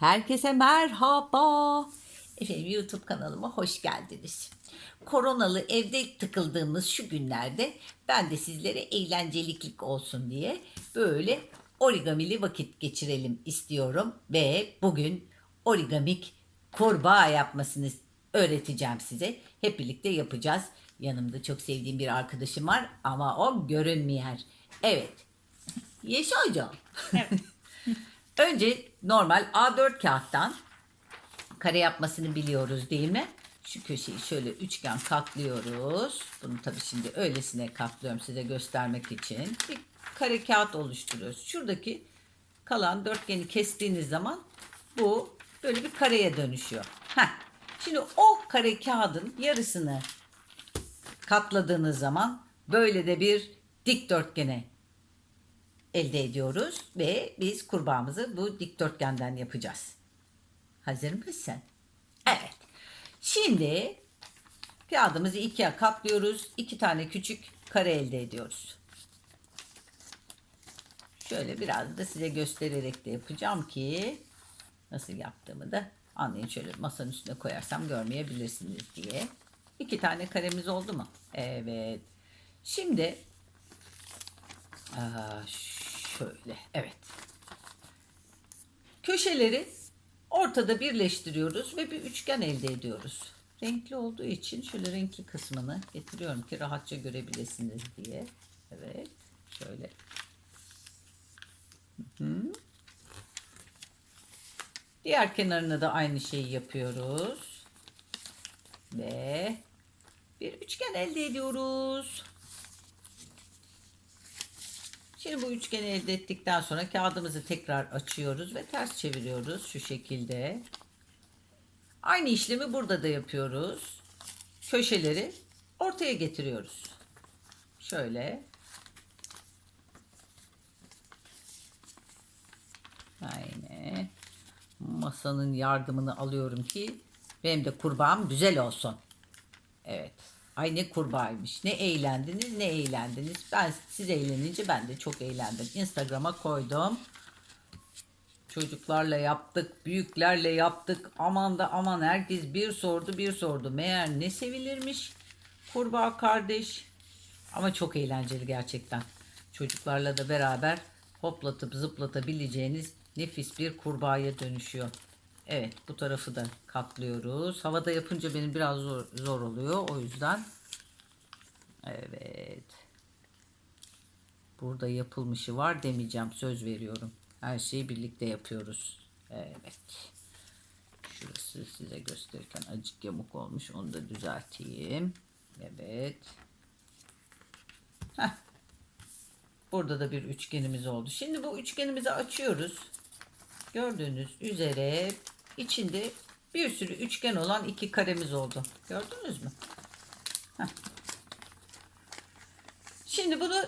Herkese merhaba. Efendim YouTube kanalıma hoş geldiniz. Koronalı evde tıkıldığımız şu günlerde ben de sizlere eğlenceliklik olsun diye böyle origamili vakit geçirelim istiyorum ve bugün origamik kurbağa yapmasını öğreteceğim size. Hep birlikte yapacağız. Yanımda çok sevdiğim bir arkadaşım var ama o görünmeyer. Evet. Hocam. Evet. Önce normal A4 kağıttan kare yapmasını biliyoruz değil mi? Şu köşeyi şöyle üçgen katlıyoruz. Bunu tabii şimdi öylesine katlıyorum size göstermek için. Bir kare kağıt oluşturuyoruz. Şuradaki kalan dörtgeni kestiğiniz zaman bu böyle bir kareye dönüşüyor. Heh. Şimdi o kare kağıdın yarısını katladığınız zaman böyle de bir dikdörtgene elde ediyoruz ve biz kurbağamızı bu dikdörtgenden yapacağız. Hazır mısın? Evet. Şimdi kağıdımızı ikiye katlıyoruz. İki tane küçük kare elde ediyoruz. Şöyle biraz da size göstererek de yapacağım ki nasıl yaptığımı da anlayın. Şöyle masanın üstüne koyarsam görmeyebilirsiniz diye. İki tane karemiz oldu mu? Evet. Şimdi Aa, şöyle evet. Köşeleri ortada birleştiriyoruz ve bir üçgen elde ediyoruz. Renkli olduğu için şöyle renkli kısmını getiriyorum ki rahatça görebilirsiniz diye. Evet. Şöyle. Hı hı. Diğer kenarına da aynı şeyi yapıyoruz. Ve bir üçgen elde ediyoruz. Şimdi bu üçgeni elde ettikten sonra kağıdımızı tekrar açıyoruz ve ters çeviriyoruz şu şekilde. Aynı işlemi burada da yapıyoruz. Köşeleri ortaya getiriyoruz. Şöyle. Aynı. Masanın yardımını alıyorum ki benim de kurbağam güzel olsun. Ay ne kurbağaymış. Ne eğlendiniz ne eğlendiniz. Ben siz eğlenince ben de çok eğlendim. Instagram'a koydum. Çocuklarla yaptık, büyüklerle yaptık. Aman da aman herkes bir sordu bir sordu. Meğer ne sevilirmiş kurbağa kardeş. Ama çok eğlenceli gerçekten. Çocuklarla da beraber hoplatıp zıplatabileceğiniz nefis bir kurbağaya dönüşüyor. Evet bu tarafı da katlıyoruz. Havada yapınca benim biraz zor, zor oluyor. O yüzden evet. Burada yapılmışı var demeyeceğim. Söz veriyorum. Her şeyi birlikte yapıyoruz. Evet. Şurası size gösterirken acık yamuk olmuş. Onu da düzelteyim. Evet. Heh. Burada da bir üçgenimiz oldu. Şimdi bu üçgenimizi açıyoruz. Gördüğünüz üzere içinde bir sürü üçgen olan iki karemiz oldu. Gördünüz mü? Şimdi bunu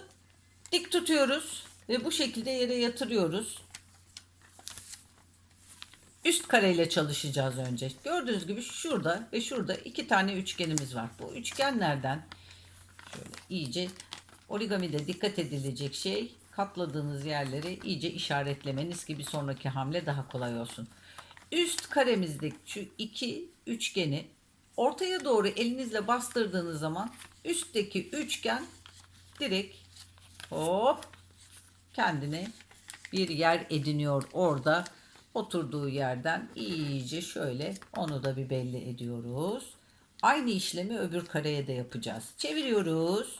dik tutuyoruz ve bu şekilde yere yatırıyoruz. Üst kareyle çalışacağız önce. Gördüğünüz gibi şurada ve şurada iki tane üçgenimiz var. Bu üçgenlerden şöyle iyice origamide dikkat edilecek şey katladığınız yerleri iyice işaretlemeniz ki bir sonraki hamle daha kolay olsun. Üst karemizdeki şu iki üçgeni ortaya doğru elinizle bastırdığınız zaman üstteki üçgen direkt hop kendine bir yer ediniyor orada. Oturduğu yerden iyice şöyle onu da bir belli ediyoruz. Aynı işlemi öbür kareye de yapacağız. Çeviriyoruz.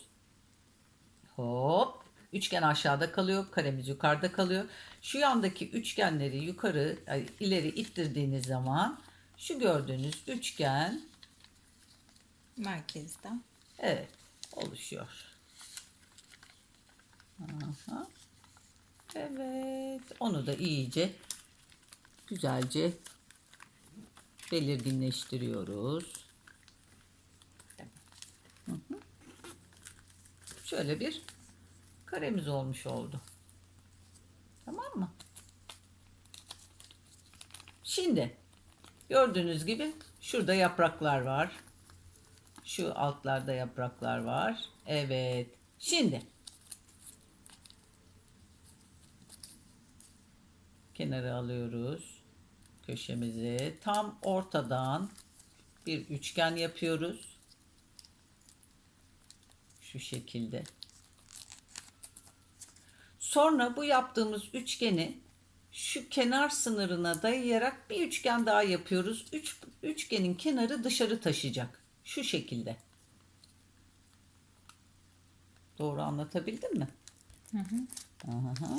Hop. Üçgen aşağıda kalıyor. Karemiz yukarıda kalıyor. Şu yandaki üçgenleri yukarı ileri ittirdiğiniz zaman şu gördüğünüz üçgen Merkezde. evet oluşuyor. Aha. Evet. Onu da iyice güzelce belirginleştiriyoruz. Şöyle bir karemiz olmuş oldu. Tamam mı? Şimdi gördüğünüz gibi şurada yapraklar var. Şu altlarda yapraklar var. Evet. Şimdi kenara alıyoruz. köşemizi tam ortadan bir üçgen yapıyoruz. Şu şekilde. Sonra bu yaptığımız üçgeni şu kenar sınırına dayayarak bir üçgen daha yapıyoruz. Üç, üçgenin kenarı dışarı taşıyacak. Şu şekilde. Doğru anlatabildim mi?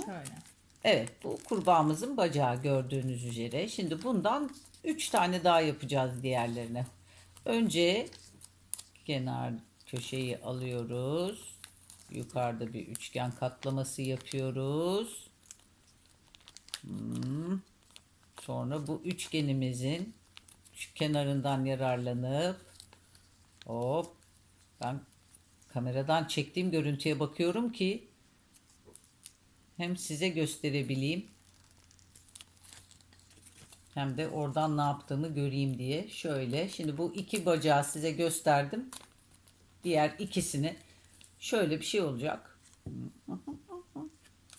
Şöyle. Evet bu kurbağamızın bacağı gördüğünüz üzere. Şimdi bundan 3 tane daha yapacağız diğerlerine. Önce kenar köşeyi alıyoruz. Yukarıda bir üçgen katlaması yapıyoruz. Hmm. Sonra bu üçgenimizin şu kenarından yararlanıp hop ben kameradan çektiğim görüntüye bakıyorum ki hem size gösterebileyim hem de oradan ne yaptığımı göreyim diye. Şöyle şimdi bu iki bacağı size gösterdim. Diğer ikisini şöyle bir şey olacak.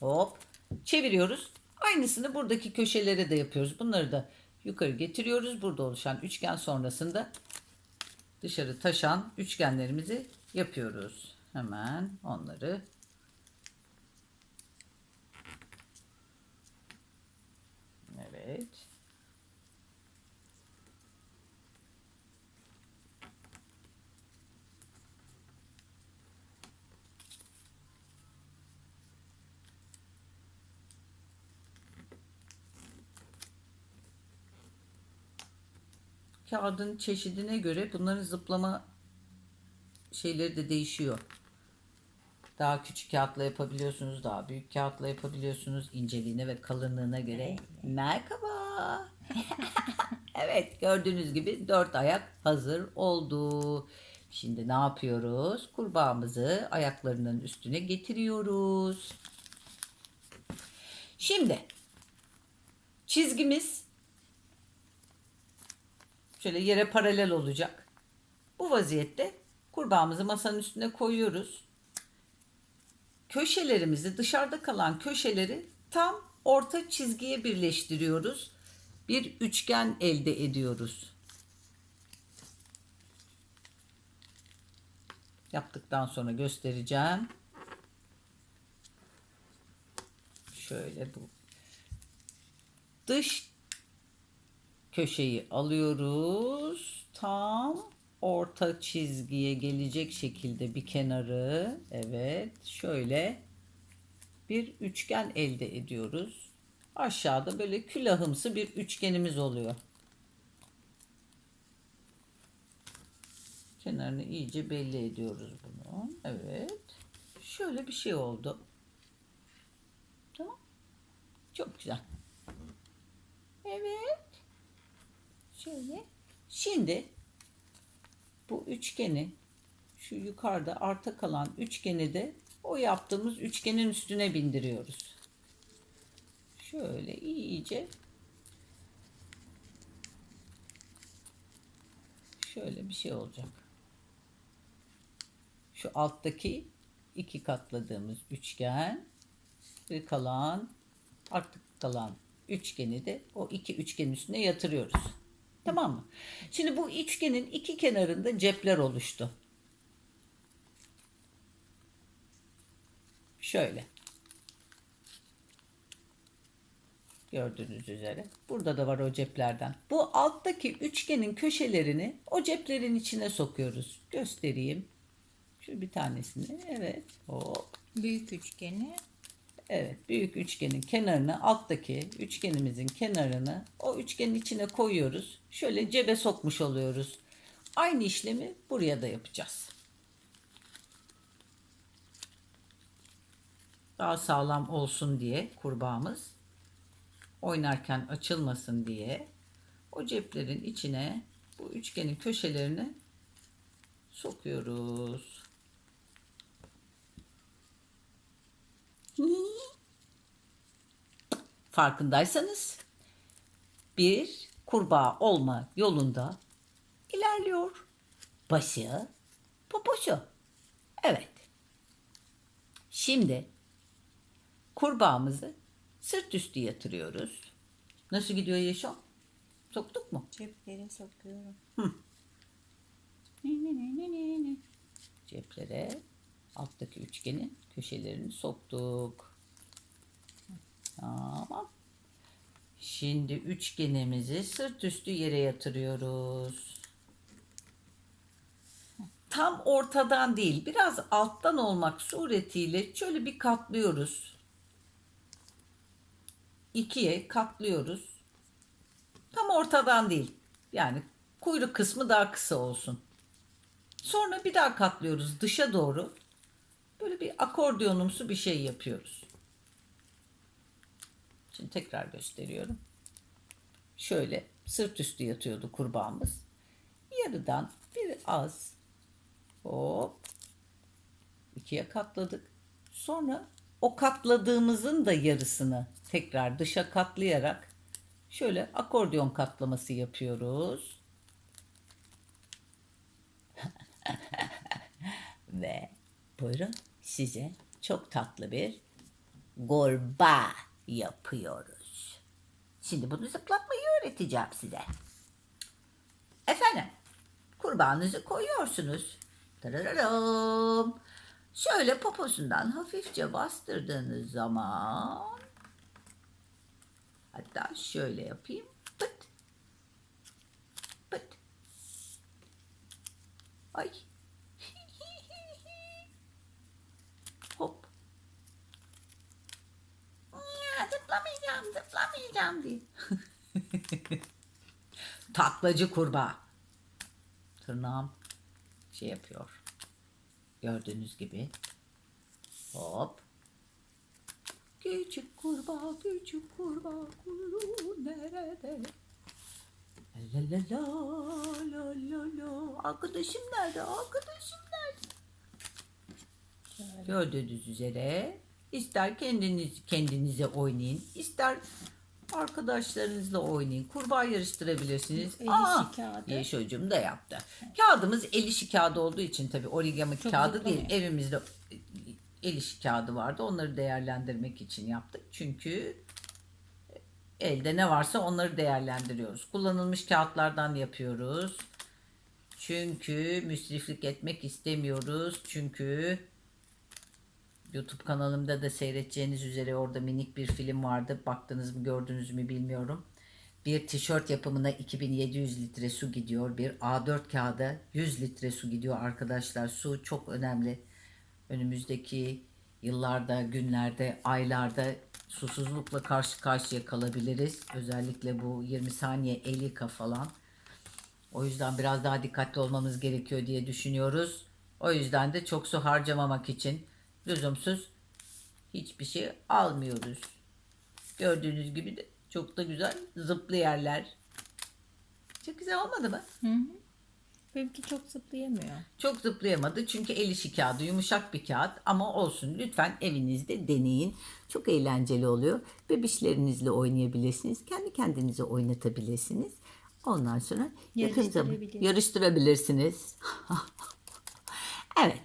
Hop çeviriyoruz. Aynısını buradaki köşelere de yapıyoruz. Bunları da yukarı getiriyoruz. Burada oluşan üçgen sonrasında dışarı taşan üçgenlerimizi yapıyoruz. Hemen onları Evet. Kağıdın çeşidine göre bunların zıplama şeyleri de değişiyor. Daha küçük kağıtla yapabiliyorsunuz, daha büyük kağıtla yapabiliyorsunuz. İnceliğine ve kalınlığına göre. Merhaba. evet, gördüğünüz gibi dört ayak hazır oldu. Şimdi ne yapıyoruz? Kurbağamızı ayaklarının üstüne getiriyoruz. Şimdi çizgimiz şöyle yere paralel olacak. Bu vaziyette kurbağamızı masanın üstüne koyuyoruz köşelerimizi dışarıda kalan köşeleri tam orta çizgiye birleştiriyoruz. Bir üçgen elde ediyoruz. Yaptıktan sonra göstereceğim. Şöyle bu. Dış köşeyi alıyoruz. Tam orta çizgiye gelecek şekilde bir kenarı evet şöyle bir üçgen elde ediyoruz. Aşağıda böyle külahımsı bir üçgenimiz oluyor. Kenarını iyice belli ediyoruz bunu. Evet. Şöyle bir şey oldu. Tamam. Çok güzel. Evet. Şöyle. Şimdi bu üçgeni şu yukarıda arta kalan üçgeni de o yaptığımız üçgenin üstüne bindiriyoruz. Şöyle iyice şöyle bir şey olacak. Şu alttaki iki katladığımız üçgen ve kalan artık kalan üçgeni de o iki üçgenin üstüne yatırıyoruz. Tamam mı? Şimdi bu üçgenin iki kenarında cepler oluştu. Şöyle. Gördüğünüz üzere. Burada da var o ceplerden. Bu alttaki üçgenin köşelerini o ceplerin içine sokuyoruz. Göstereyim. Şu bir tanesini. Evet. Hop. Büyük üçgeni Evet, büyük üçgenin kenarını, alttaki üçgenimizin kenarını o üçgenin içine koyuyoruz. Şöyle cebe sokmuş oluyoruz. Aynı işlemi buraya da yapacağız. Daha sağlam olsun diye kurbağamız oynarken açılmasın diye o ceplerin içine bu üçgenin köşelerini sokuyoruz. Farkındaysanız bir kurbağa olma yolunda ilerliyor. Başı, poposu. Evet. Şimdi kurbağamızı sırt üstü yatırıyoruz. Nasıl gidiyor Yeşo? Soktuk mu? Ceplere sokuyorum. Ceplere alttaki üçgenin köşelerini soktuk. Tamam. Şimdi üçgenimizi sırt üstü yere yatırıyoruz. Tam ortadan değil, biraz alttan olmak suretiyle şöyle bir katlıyoruz. İkiye katlıyoruz. Tam ortadan değil. Yani kuyruk kısmı daha kısa olsun. Sonra bir daha katlıyoruz dışa doğru. Böyle bir akordiyonumsu bir şey yapıyoruz. Şimdi tekrar gösteriyorum. Şöyle sırt üstü yatıyordu kurbağamız. Yarıdan bir az hop ikiye katladık. Sonra o katladığımızın da yarısını tekrar dışa katlayarak şöyle akordeon katlaması yapıyoruz. Ve buyurun size çok tatlı bir gorba yapıyoruz. Şimdi bunu zıplatmayı öğreteceğim size. Efendim, kurbağanızı koyuyorsunuz. Tırırırım. Şöyle poposundan hafifçe bastırdığınız zaman hatta şöyle yapayım. Pıt. Pıt. Ay. Diye. Taklacı kurbağa. Tırnağım şey yapıyor. Gördüğünüz gibi. Hop. Küçük kurbağa, küçük kurbağa, kuyruğu nerede? La la la la la la. Arkadaşım nerede? Arkadaşım nerede? Gördüğünüz üzere ister kendiniz kendinize oynayın, ister arkadaşlarınızla oynayın. Kurbağa yarıştırabilirsiniz. El işi Aa, kağıdı. Yeşilcim de yaptı. Kağıdımız el işi kağıdı olduğu için tabii origami Çok kağıdı değil. zıplamıyor. Evimizde el işi kağıdı vardı. Onları değerlendirmek için yaptık. Çünkü elde ne varsa onları değerlendiriyoruz. Kullanılmış kağıtlardan yapıyoruz. Çünkü müsriflik etmek istemiyoruz. Çünkü YouTube kanalımda da seyredeceğiniz üzere orada minik bir film vardı. Baktınız mı gördünüz mü bilmiyorum. Bir tişört yapımına 2700 litre su gidiyor. Bir A4 kağıda 100 litre su gidiyor arkadaşlar. Su çok önemli. Önümüzdeki yıllarda, günlerde, aylarda susuzlukla karşı karşıya kalabiliriz. Özellikle bu 20 saniye el yıka falan. O yüzden biraz daha dikkatli olmamız gerekiyor diye düşünüyoruz. O yüzden de çok su harcamamak için lüzumsuz hiçbir şey almıyoruz. Gördüğünüz gibi de çok da güzel zıplı yerler. Çok güzel olmadı mı? Benimki çok zıplayamıyor. Çok zıplayamadı çünkü el işi kağıdı yumuşak bir kağıt ama olsun lütfen evinizde deneyin. Çok eğlenceli oluyor. Bebişlerinizle oynayabilirsiniz. Kendi kendinize oynatabilirsiniz. Ondan sonra yakın zaman Yarıştırabilir. yarıştırabilirsiniz. evet.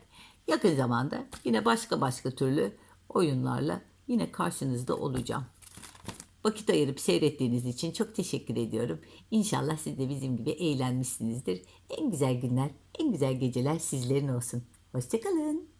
Yakın zamanda yine başka başka türlü oyunlarla yine karşınızda olacağım. Vakit ayırıp seyrettiğiniz için çok teşekkür ediyorum. İnşallah siz de bizim gibi eğlenmişsinizdir. En güzel günler, en güzel geceler sizlerin olsun. Hoşçakalın.